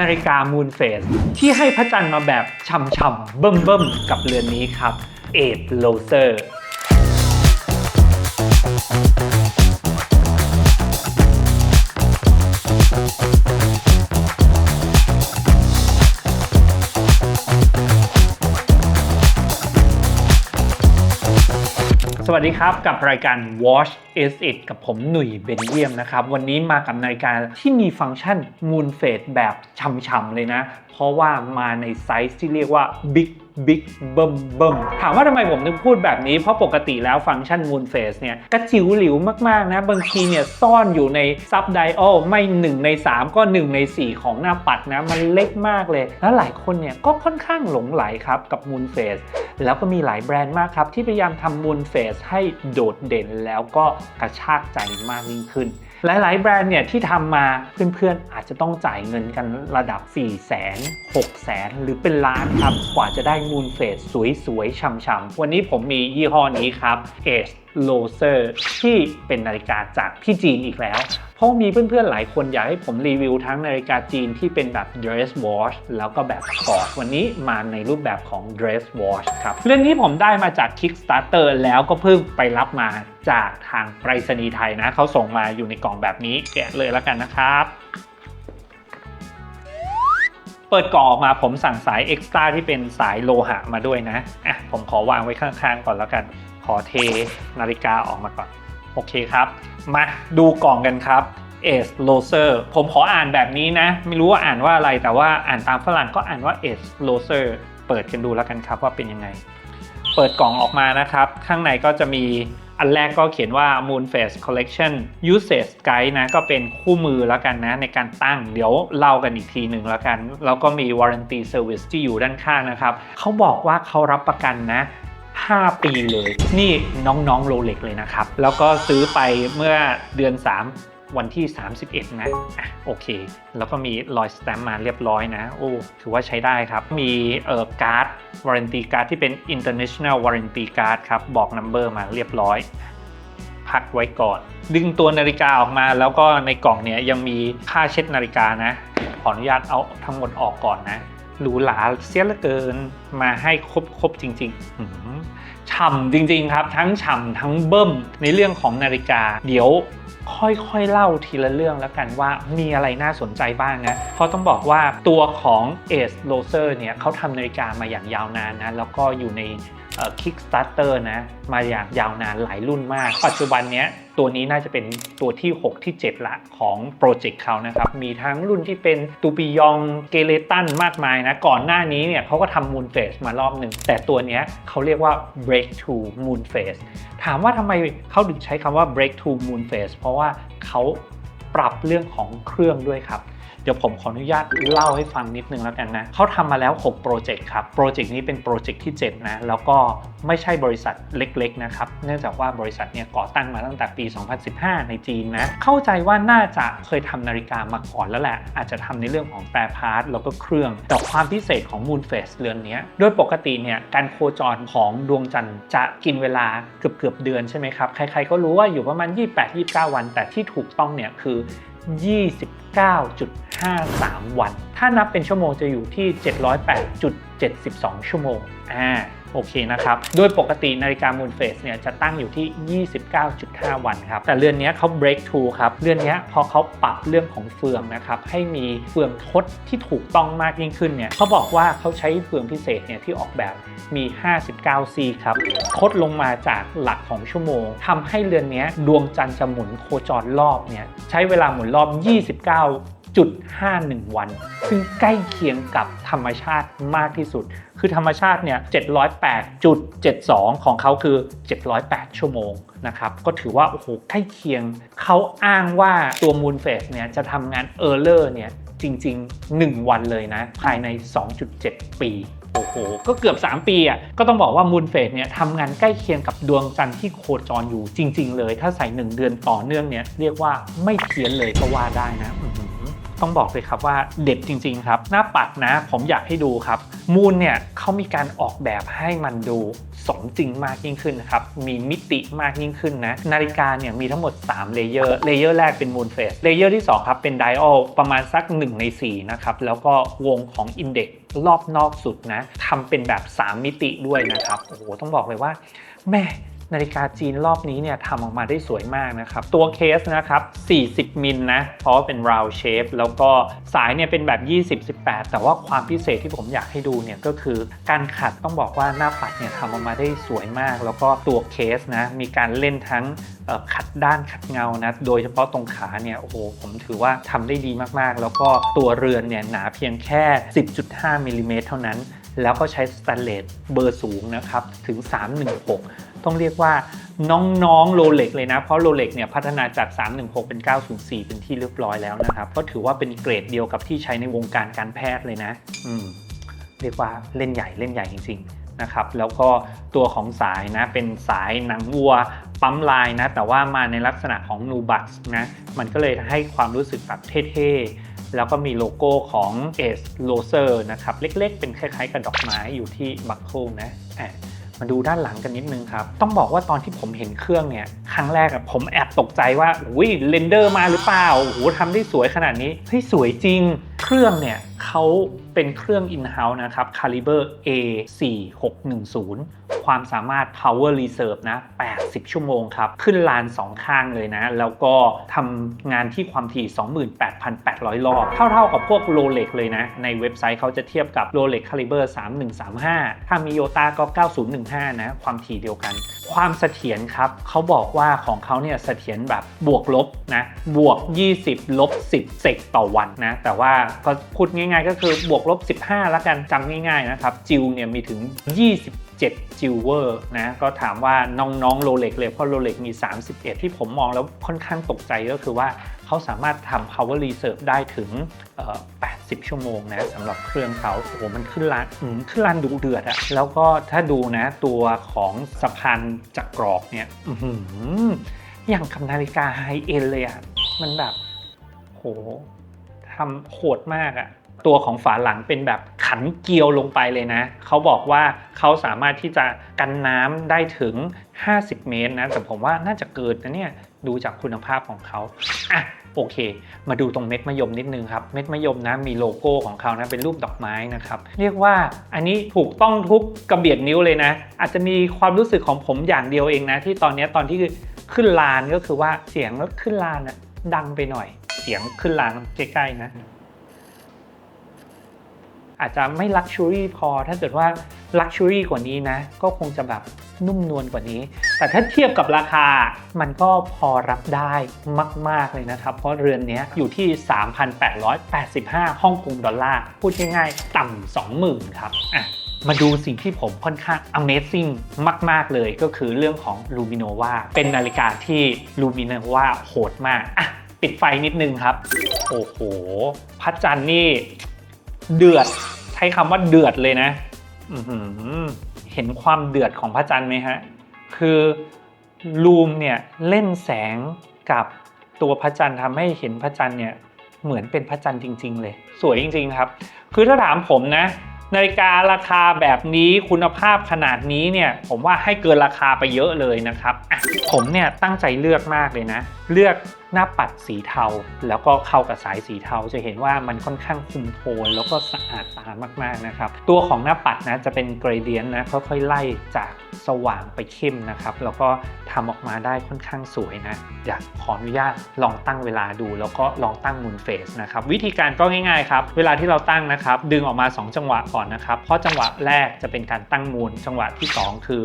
นาฬิกามูนเฟสที่ให้พระจันทร์มาแบบช่ำๆเบิ่มๆกับเรือนนี้ครับเอดโลเซอร์ สวัสดีครับกับรายการ Watch is it กับผมหนุ่ยเบนเยียมนะครับ วันนี้มากับนาฬิกาที่มีฟังก์ชัน Moon Phase แบบช่ำๆเลยนะ เพราะว่ามาในไซส์ที่เรียกว่า Big Big เบิ่มเบิ่มถามว่าทำไมผมถึงพูดแบบนี้ เพราะปกติแล้วฟังก์ชัน Moon Phase เนี่ยกระจิ๋วหลิวมาก ๆ นะ บางทีเนี่ยซ่อนอยู่ในซับไดโอไม่ 1 ใน 3 ก็ 1 ใน 4 ของหน้าปัดนะ มันเล็กมากเลย แล้วหลายคนเนี่ยก็ค่อนข้างหลงไหลครับกับ Moon Phase แล้วก็มีหลายแบรนด์มากครับ ที่พยายามทำ Moon Phase ให้โดดเด่นแล้วก็กระชากใจมากยิ่งขึ้น หลาย ๆ แบรนด์เนี่ยที่ทำมาเพื่อนๆอาจจะต้องจ่ายเงินกันระดับ 4 0 0 0 0 0 6 0 0 0 0 หรือเป็นล้านครับ กว่าจะได้มูลเฟสสวยๆช่ำๆวันนี้ผมมียี่ห้อนี้ครับ Ace l o s e r ที่เป็นนาฬิกาจากพี่จีนอีกแล้ว เพราะมีเพื่อนๆหลายคนอยากให้ผมรีวิวทั้งนาฬิกาจีนที่เป็นแบบ dress watch แล้วก็แบบสปอร์ตวันนี้มาในรูปแบบของ dress watch ครับ เรื่องนี้ผมได้มาจาก Kickstarter แล้วก็เพิ่งไปรับมาจากทางไปรษณีย์ไทยนะเขาส่งมาอยู่ในกล่องแบบนี้แกะเลยแล้วกันนะครับเปิดกล่องออกมาผมสั่งสายเอ็กซ์ตร้าที่เป็นสายโลหะมาด้วยนะ อะ ผมขอวางไว้ข้างๆก่อนแล้วกัน ขอเทนาฬิกาออกมาก่อน โอเคครับ มาดูกล่องกันครับ Ace l o s e r ผมขออ่านแบบนี้นะ ไม่รู้ว่าอ่านว่าอะไรแต่ว่าอ่านตามฝรั่งก็อ่านว่า Ace l o s e r เปิดกันดูแล้วกันครับว่าเป็นยังไง เปิดกล่องออกมานะครับ ข้างในก็จะมีอันแรกก็เขียนว่า Moon Phase Collection Usage Guide นะ ก็เป็นคู่มือแล้วกันนะ ในการตั้งเดี๋ยวเล่ากันอีกทีหนึ่งแล้วกัน แล้วก็มี Warranty Service ที่อยู่ด้านข้างนะครับ เขาบอกว่าเขารับประกันนะ 5 ปีเลย นี่น้องๆโรเล็กเลยนะครับ แล้วก็ซื้อไปเมื่อเดือน 3 วันที่ 31 นะอะโอเค แล้วก็มีรอยสแตมป์มาเรียบร้อยนะ โอ้ถือว่าใช้ได้ครับ มีเอ่อการ์ด warranty card ที่เป็น international warranty card ครับ บอกนัมเบอร์มาเรียบร้อย พักไว้ก่อน ดึงตัวนาฬิกาออกมา แล้วก็ในกล่องเนี้ยยังมีค่าเช็ดนาฬิกานะ ขออนุญาตเอาทั้งหมดออกก่อนนะ หรูหราเสียเหลือเกินมาให้ครบครบจริงๆหืมฉ่ำจริงๆครับ ทั้งฉ่ำทั้งเบิ้มในเรื่องของนาฬิกา เดี๋ยวค่อยๆเล่าทีละเรื่องแล้วกันว่ามีอะไรน่าสนใจบ้างนะ เพราะต้องบอกว่าตัวของ Ace l o s e r เนี่ยเขาทำนาฬิกามาอย่างยาวนานนะ แล้วก็อยู่ในเอ่อ Kickstarter นะมาอย่างยาวนานหลายรุ่นมาก ปัจจุบันเนี้ยตัวนี้น่าจะเป็นตัวที่ 6 ที่ 7 ละของโปรเจกต์เขานะครับ มีทั้งรุ่นที่เป็นตูปิยองเกเลตันมากมายนะ ก่อนหน้านี้เนี่ยเขาก็ทำ Moon Phase มารอบหนึ่ง แต่ตัวนี้เขาเรียกว่า break to Moon Phase ถามว่าทำไมเขาถึงใช้คำว่า break to Moon Phase เพราะว่าเขาปรับเรื่องของเครื่องด้วยครับ เดี๋ยวผมขออนุญาตเล่าให้ฟังนิดนึงแล้วกันนะเขาทำมาแล้ว 6 โปรเจกต์ครับ โปรเจกต์นี้เป็นโปรเจกต์ที่ 7 นะ แล้วก็ไม่ใช่บริษัทเล็กๆนะครับ เนื่องจากว่าบริษัทเนี่ยก่อตั้งมาตั้งแต่ปี 2015 ในจีนนะ เข้าใจว่าน่าจะเคยทำนาฬิกามาก่อนแล้วแหละ อาจจะทำในเรื่องของแปรพาร์ทแล้วก็เครื่อง แต่ความพิเศษของ Moon Phase เรือนนี้โดยปกติเนี่ยการโคจรของดวงจันทร์จะกินเวลาเกือบๆเดือนใช่ไหมครับ ใครๆก็รู้ว่าอยู่ประมาณ 28-29 วัน แต่ที่ถูกต้องเนี่ยคือ 29. 29.53 วัน ถ้านับเป็นชั่วโมงจะอยู่ที่ 708.72 ชั่วโมงอ่าโอเคนะครับ โดยปกตินาฬิกา Moon Phase เนี่ยจะตั้งอยู่ที่ 29.5 วันครับ แต่เรือนนี้เขา break through ครับ เรือนนี้พอเขาปรับเรื่องของเฟืองนะครับ ให้มีเฟืองทดที่ถูกต้องมากยิ่งขึ้นเนี่ยเขาบอกว่าเขาใช้เฟืองพิเศษเนี่ยที่ออกแบบมี 59 C ครับ ทดลงมาจากหลักของชั่วโมงทำให้เรือนนี้ดวงจันทร์จะหมุนโคจรรอบเนี่ยใช้เวลาหมุนรอบ 29.51 วัน ซึ่งใกล้เคียงกับธรรมชาติมากที่สุด คือธรรมชาติเนี่ย708.72 ของเขาคือ 708 ชั่วโมงนะครับ ก็ถือว่า โอ้โห ใกล้เคียง เขาอ้างว่าตัว Moon Phase เนี่ยจะทำงาน Error เนี่ยจริง ๆ 1 วันเลยนะ ภายใน 2.7 ปีโอ้โห ก็เกือบ 3 ปีอะ ก็ต้องบอกว่า Moon Phase เนี่ยทำงานใกล้เคียงกับดวงจันทร์ที่โคจรอยู่จริง ๆ เลย ถ้าใส่ 1 เดือนต่อเนื่องเนี่ยเรียกว่าไม่เพี้ยนเลยก็ว่าได้นะ ต้องบอกเลยครับว่าเด็ดจริง ๆ ครับ หน้าปัดนะผมอยากให้ดูครับ มูลเนี่ยเขามีการออกแบบให้มันดูสมจริงมากยิ่งขึ้นนะครับ มีมิติมากยิ่งขึ้นนะ นาฬิกาเนี่ยมีทั้งหมด 3 เลเยอร์ เลเยอร์แรกเป็นมูลเฟส เลเยอร์ที่ 2 ครับเป็นไดอ l ประมาณสัก 1 ใน 4 นะครับ แล้วก็วงของอินเด็กรอบนอกสุดนะทำเป็นแบบ 3 มิติด้วยนะครับ โอ้โห ต้องบอกเลยว่าแม่ นาฬิกาจีนรอบนี้เนี่ยทำออกมาได้สวยมากนะครับ ตัวเคสนะครับ 40 มิลนะ เพราะว่าเป็น round shape แล้วก็สายเนี่ยเป็นแบบ 20-18 แต่ว่าความพิเศษที่ผมอยากให้ดูเนี่ยก็คือการขัดต้องบอกว่าหน้าปัดเนี่ยทำออกมาได้สวยมาก แล้วก็ตัวเคสนะ มีการเล่นทั้งขัดด้านขัดเงานะ โดยเฉพาะตรงขาเนี่ย โอ้โห ผมถือว่าทำได้ดีมากๆ แล้วก็ตัวเรือนเนี่ยหนาเพียงแค่ 10.5มิลลิเมตรเท่านั้น แล้วก็ใช้สแตนเลสเบอร์สูงนะครับ ถึง 316ต้องเรียกว่าน้องๆโรเล็กเลยนะ เพราะโรเล็กเนี่ยพัฒนาจาก 316 เป็น 904 เป็นที่เรียบร้อยแล้วนะครับ ก็ถือว่าเป็นเกรดเดียวกับที่ใช้ในวงการการแพทย์เลยนะ อืม เรียกว่าเล่นใหญ่เล่นใหญ่จริงๆนะครับ แล้วก็ตัวของสายนะ เป็นสายหนังวัว ปั๊มลายนะ แต่ว่ามาในลักษณะของนูบัสนะ มันก็เลยให้ความรู้สึกแบบเท่ๆ แล้วก็มีโลโก้ของ a c e l o s e r นะครับ เล็กๆ เป็นคล้ายๆกับดอกไม้อยู่ที่บัคเคิลนะอะ มาดูด้านหลังกันนิดนึงครับ ต้องบอกว่าตอนที่ผมเห็นเครื่องเนี่ย ครั้งแรกอะผมแอบตกใจว่าอุ้ยเรนเดอร์มาหรือเปล่าโอ้โหทำได้สวยขนาดนี้เฮ้ยสวยจริงเครื่องเนี่ยเขาเป็นเครื่อง in-house นะครับ Caliber A4610 ความสามารถ power reserve นะ 80 ชั่วโมงครับ ขึ้นลาน 2 ข้างเลยนะ แล้วก็ทำงานที่ความถี่ 28,800 รอบ เท่าๆกับพวก Rolex เลยนะ ในเว็บไซต์เขาจะเทียบกับ Rolex Caliber 3135 ถ้ามีโยต้าก็ 9015 นะ ความถี่เดียวกัน ความเสถียรครับเขาบอกว่าของเขาเนี่ยเสถียรแบบบวกลบนะบวก 20 ลบ 10 เซกต่อวันนะ แต่ว่าก็พูดง่ายๆ ก็คือบวกลบ 15 แล้วกันจำง่ายๆนะครับ จิวเนี่ยมีถึง 20 7เวอร์นะก็ถามว่าน้องๆโรเล็กเลยเพราะโรเล็กมี 31 ที่ผมมองแล้วค่อนข้างตกใจก็คือว่าเขาสามารถทำ power reserve ได้ถึง 80 ชั่วโมงนะสำหรับเครื่องเขาโอ้โหมันขึ้นร้านขึ้นร้านดุเดือดอะแล้วก็ถ้าดูนะตัวของสะพานจักรกรอกเนี่ยออย่างกับนาฬิกาไฮเอ็นเลยอะมันแบบโหทำโหดมากอะ ตัวของฝาหลังเป็นแบบขันเกลียวลงไปเลยนะ เขาบอกว่าเขาสามารถที่จะกันน้ำได้ถึง 50 เมตรนะ แต่ผมว่าน่าจะเกินนะเนี่ย ดูจากคุณภาพของเขาอะโอเค มาดูตรงเม็ดมะยมนิดนึงครับ เม็ดมะยมนะมีโลโก้ของเขานะเป็นรูปดอกไม้นะครับ เรียกว่าอันนี้ถูกต้องทุกกระเบียดนิ้วเลยนะ อาจจะมีความรู้สึกของผมอย่างเดียวเองนะ ที่ตอนนี้ตอนที่ขึ้นลานก็คือว่าเสียงขึ้นลานอะดังไปหน่อย เสียงขึ้นลานใกล้ๆนะ อาจจะไม่ลักชัวรี่พอ ถ้าเกิดว่าลักชัวรี่กว่านี้นะ ก็คงจะแบบนุ่มนวลกว่านี้ แต่ถ้าเทียบกับราคา มันก็พอรับได้มาก ๆ เลยนะครับ เพราะเรือนนี้อยู่ที่ 3,885ฮ่องกงดอลลาร์ พูดง่ายๆ ต่ำ20,000 ครับอะมาดูสิ่งที่ผมค่อนข้าง Amazing มาก ๆ เลยก็คือเรื่องของ Luminova เป็นนาฬิกาที่ Luminova โหดมากอะปิดไฟนิดนึงครับ โอ้โหพระจันทร์นี่เดือด ใช้คำว่าเดือดเลยนะเห็นความเดือดของพระจันทร์ไหมฮะ คือลูมเนี่ยเล่นแสงกับตัวพระจันทร์ทำให้เห็นพระจันทร์เนี่ยเหมือนเป็นพระจันทร์จริง ๆ เลย สวยจริง ๆ ครับ คือถ้าถามผมนะนาฬิการาคาแบบนี้คุณภาพขนาดนี้เนี่ยผมว่าให้เกินราคาไปเยอะเลยนะครับผมเนี่ยตั้งใจเลือกมากเลยนะ เลือก หน้าปัดสีเทา แล้วก็เข้ากับสายสีเทา จะเห็นว่ามันค่อนข้างคุมโทนแล้วก็สะอาดตามากๆนะครับ ตัวของหน้าปัดนะจะเป็นเกรเดียนนะค่อยๆไล่จากสว่างไปเข้มนะครับ แล้วก็ทำออกมาได้ค่อนข้างสวยนะอยากขออนุญาตลองตั้งเวลาดู แล้วก็ลองตั้งมูนเฟสนะครับ วิธีการก็ง่ายๆครับ เวลาที่เราตั้งนะครับ ดึงออกมา 2 จังหวะก่อนนะครับ เพราะจังหวะแรกจะเป็นการตั้งมูล จังหวะที่ 2 คือ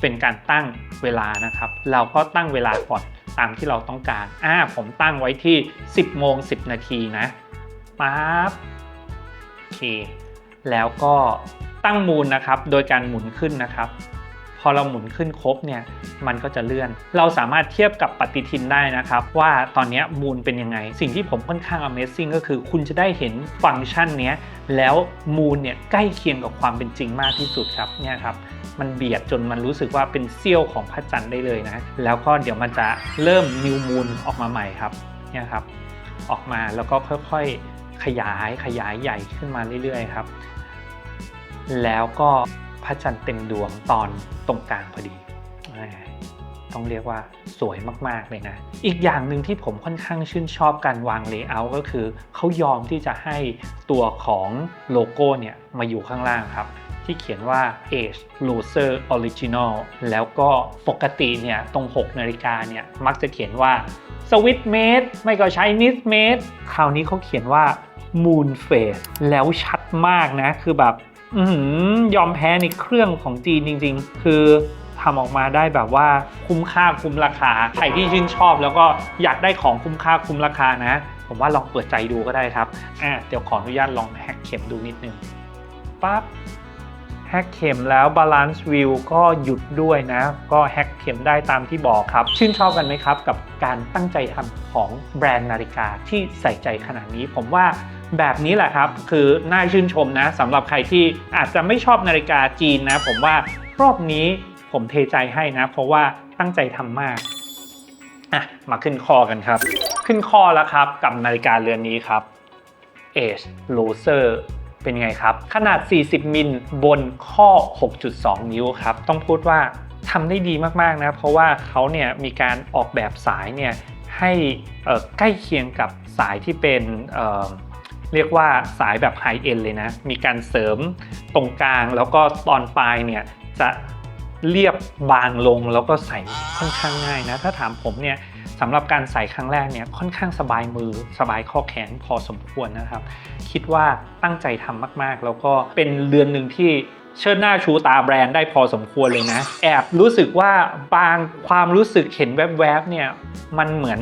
เป็นการตั้งเวลานะครับ เราก็ตั้งเวลาก่อน ตามที่เราต้องการอ่าผมตั้งไว้ที่ 10โมง10 นาทีนะปั๊บโอเค แล้วก็ตั้งมูลนะครับ โดยการหมุนขึ้นนะครับ พอเราหมุนขึ้นครบเนี่ยมันก็จะเลื่อน เราสามารถเทียบกับปฏิทินได้นะครับว่าตอนนี้มูลเป็นยังไง สิ่งที่ผมค่อนข้าง Amazing ก็คือคุณจะได้เห็นฟังก์ชันนี้แล้วมูลเนี่ยใกล้เคียงกับความเป็นจริงมากที่สุดครับเนี่ยครับมันเบียดจนมันรู้สึกว่าเป็นเสี้ยวของพระจันทร์ได้เลยนะแล้วก็เดี๋ยวมันจะเริ่มนิวมูลออกมาใหม่ครับเนี่ยครับออกมาแล้วก็ค่อยๆขยายขยายใหญ่ขึ้นมาเรื่อยๆครับ แล้วก็ พระจันทร์เต็มดวงตอนตรงกลางพอดี ต้องเรียกว่าสวยมากๆเลยนะ อีกอย่างหนึ่งที่ผมค่อนข้างชื่นชอบการวางเลเยอร์ก็คือ เขายอมที่จะให้ตัวของโลโก้เนี่ยมาอยู่ข้างล่างครับที่เขียนว่า Age Loser Original แล้วก็ปกติเนี่ยตรง 6 นาฬิกาเนี่ยมักจะเขียนว่า Swiss Made ไม่ก็ Chinese Made คราวนี้เขาเขียนว่า Moon Face แล้วชัดมากนะ คือแบบ ยอมแพ้ในเครื่องของจีนจริง ๆ คือทำออกมาได้แบบว่าคุ้มค่าคุ้มราคา ใครที่ชื่นชอบแล้วก็อยากได้ของคุ้มค่าคุ้มราคานะ ผมว่าลองเปิดใจดูก็ได้ครับอะเดี๋ยวขออนุญาตลองแฮกเข็มดูนิดนึงปั๊บแฮกเข็มแล้วบาลานซ์วิวก็หยุดด้วยนะ ก็แฮกเข็มได้ตามที่บอกครับ ชื่นชอบกันไหมครับ กับการตั้งใจทำของแบรนด์นาฬิกาที่ใส่ใจขนาดนี้ ผมว่า แบบนี้แหละครับ คือน่าชื่นชมนะสำหรับใครที่อาจจะไม่ชอบนาฬิกาจีนนะ ผมว่ารอบนี้ผมเทใจให้นะ เพราะว่าตั้งใจทำมากอะมาขึ้นคอกันครับ ขึ้นคอแล้วครับ กับนาฬิกาเรือนนี้ครับ Age Loser เป็นไงครับ ขนาด 40 มิลบนข้อ 6.2 นิ้วครับ ต้องพูดว่าทำได้ดีมากๆนะ เพราะว่าเขาเนี่ยมีการออกแบบสายเนี่ยให้ใกล้เคียงกับสายที่เป็น เรียกว่าสายแบบไฮเอ็นเลยนะ มีการเสริมตรงกลางแล้วก็ตอนปลายเนี่ยจะเรียบบางลงแล้วก็ใส่ค่อนข้างง่ายนะ ถ้าถามผมเนี่ยสำหรับการใส่ครั้งแรกเนี่ยค่อนข้างสบายมือสบายข้อแขนพอสมควรนะครับ คิดว่าตั้งใจทำมากๆ แล้วก็เป็นเรือนหนึ่งที่เชิดหน้าชูตาแบรนด์ได้พอสมควรเลยนะ แอบรู้สึกว่าบางความรู้สึกเห็นแวบๆเนี่ยมันเหมือน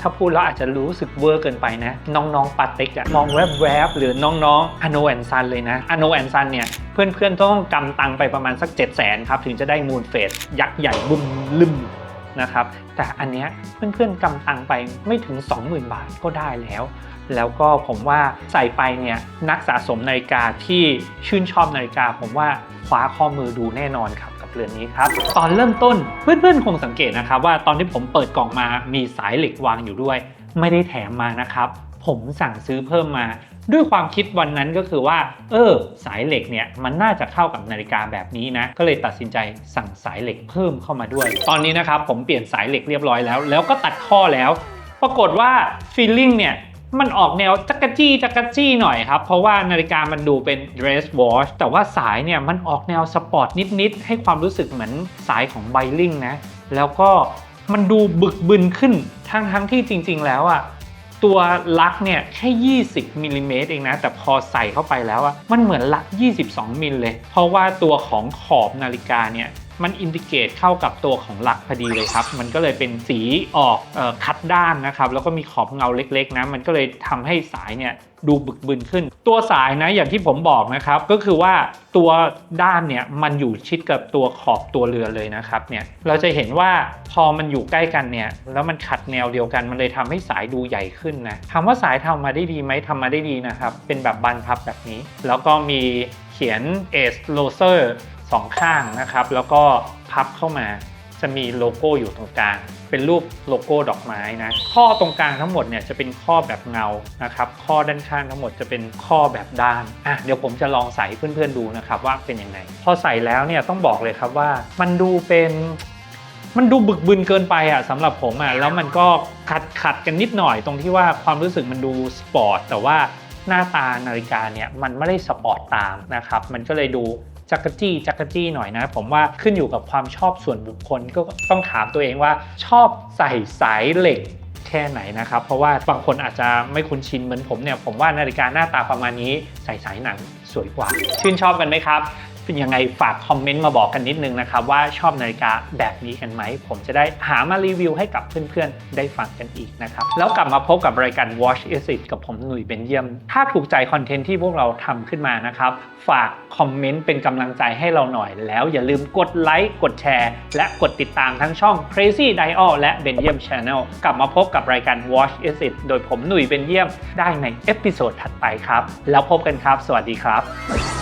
ถ้าพูดแล้วอาจจะรู้สึกเวอร์เกินไปนะ น้องๆปาเต็กอะมองแวบๆ หรือน้องๆอโนแอนซันเลยนะอโนแอนซันเนี่ย เพื่อนๆ ต้องกำตังไปประมาณสัก 7 0 0 0 0นครับ ถึงจะได้มูลเฟสยักษ์ใหญ่บึมลึมนะครับ แต่อันเนี้ยเพื่อนๆกำตังไปไม่ถึง 20,000 บาทก็ได้แล้ว แล้วก็ผมว่าใส่ไปเนี่ยนักสะสมนาฬิกาที่ชื่นชอบนาฬิกา ผมว่าคว้าข้อมือดูแน่นอนครับกับเรือนนี้ครับ ตอนเริ่มต้นเพื่อนๆคงสังเกตนะครับว่าตอนที่ผมเปิดกล่องมามีสายเหล็กวางอยู่ด้วย ไม่ได้แถมมานะครับผมสั่งซื้อเพิ่มมา ด้วยความคิดวันนั้นก็คือว่า เออ สายเหล็กเนี่ยมันน่าจะเข้ากับนาฬิกาแบบนี้นะ ก็เลยตัดสินใจสั่งสายเหล็กเพิ่มเข้ามาด้วย ตอนนี้นะครับผมเปลี่ยนสายเหล็กเรียบร้อยแล้ว แล้วก็ตัดข้อแล้ว ปรากฏว่าฟีลลิ่งเนี่ย มันออกแนวจักรจี้จักรจี้หน่อยครับ เพราะว่านาฬิกามันดูเป็น dress watch แต่ว่าสายเนี่ยมันออกแนวสปอร์ตนิด ๆ ให้ความรู้สึกเหมือนสายของไบลิงนะ แล้วก็มันดูบึกบึนขึ้นทั้งทั้งที่จริง ๆ แล้วอะตัวลักเนี่ยแค่ 20มิลลิเมตรเองนะ แต่พอใส่เข้าไปแล้วอะมันเหมือนลัก 22มิลเลย เพราะว่าตัวของขอบนาฬิกาเนี่ย มันอินดิเกตเข้ากับตัวของหลักพอดีเลยครับ มันก็เลยเป็นสีออกออคัดด้านนะครับ แล้วก็มีขอบเงาเล็กๆนะ มันก็เลยทำให้สายเนี่ยดูบึกบึนขึ้น ตัวสายนะอย่างที่ผมบอกนะครับ ก็คือว่าตัวด้านเนี่ยมันอยู่ชิดกับตัวขอบตัวเรือเลยนะครับเนี่ยเราจะเห็นว่าพอมันอยู่ใกล้กันเนี่ยแล้วมันขัดแนวเดียวกัน มันเลยทำให้สายดูใหญ่ขึ้นนะถามว่าสายทำมาได้ดีไหมทำมาได้ดีนะครับ เป็นแบบบานพับแบบนี้ แล้วก็มีเขียน Ace Loser สอ สองข้างนะครับ แล้วก็พับเข้ามาจะมีโลโก้อยู่ตรงกลาง เป็นรูปโลโก้ดอกไม้นะ ข้อตรงกลางทั้งหมดเนี่ยจะเป็นข้อแบบเงานะครับ ข้อด้านข้างทั้งหมดจะเป็นข้อแบบด้านอะเดี๋ยวผมจะลองใส่ให้เพื่อนๆดูนะครับว่าเป็นยังไง พอใส่แล้วเนี่ยต้องบอกเลยครับว่ามันดูเป็นมันดูบึกบึนเกินไปอะสำหรับผมอะแล้วมันก็ขัดขัดกันนิดหน่อยตรงที่ว่าความรู้สึกมันดูสปอร์ตแต่ว่าหน้าตานาฬิกาเนี่ยมันไม่ได้สปอร์ตตามนะครับ มันก็เลยดู จักรจี้จักรจี้หน่อยนะ ผมว่าขึ้นอยู่กับความชอบส่วนบุคคลก็ต้องถามตัวเองว่าชอบใส่สายเหล็กแค่ไหนนะครับ เพราะว่าบางคนอาจจะไม่คุ้นชินเหมือนผมเนี่ย ผมว่านาฬิกาหน้าตาประมาณนี้ใส่สายหนังสวยกว่า ชื่นชอบกันไหมครับ เป็นยังไงฝากคอมเมนต์มาบอกกันนิดนึงนะครับว่าชอบนาฬิกาแบบนี้กันไหม ผมจะได้หามารีวิวให้กับเพื่อนๆ ได้ฟังกันอีกนะครับ แล้วกลับมาพบกับรายการ Watch Is It กับผมหนุ่ยเบนเยี่ยม ถ้าถูกใจคอนเทนต์ที่พวกเราทำขึ้นมานะครับ ฝากคอมเมนต์เป็นกำลังใจให้เราหน่อย แล้วอย่าลืมกดไลค์กดแชร์และกดติดตามทั้งช่อง Crazy Dial และ b e n y i u m Channel กลับมาพบกับรายการ Watch Is It โดยผมหนุ่ยเบนเยี่ยมได้ในเอพิโซดถัดไปครับ แล้วพบกันครับ สวัสดีครับ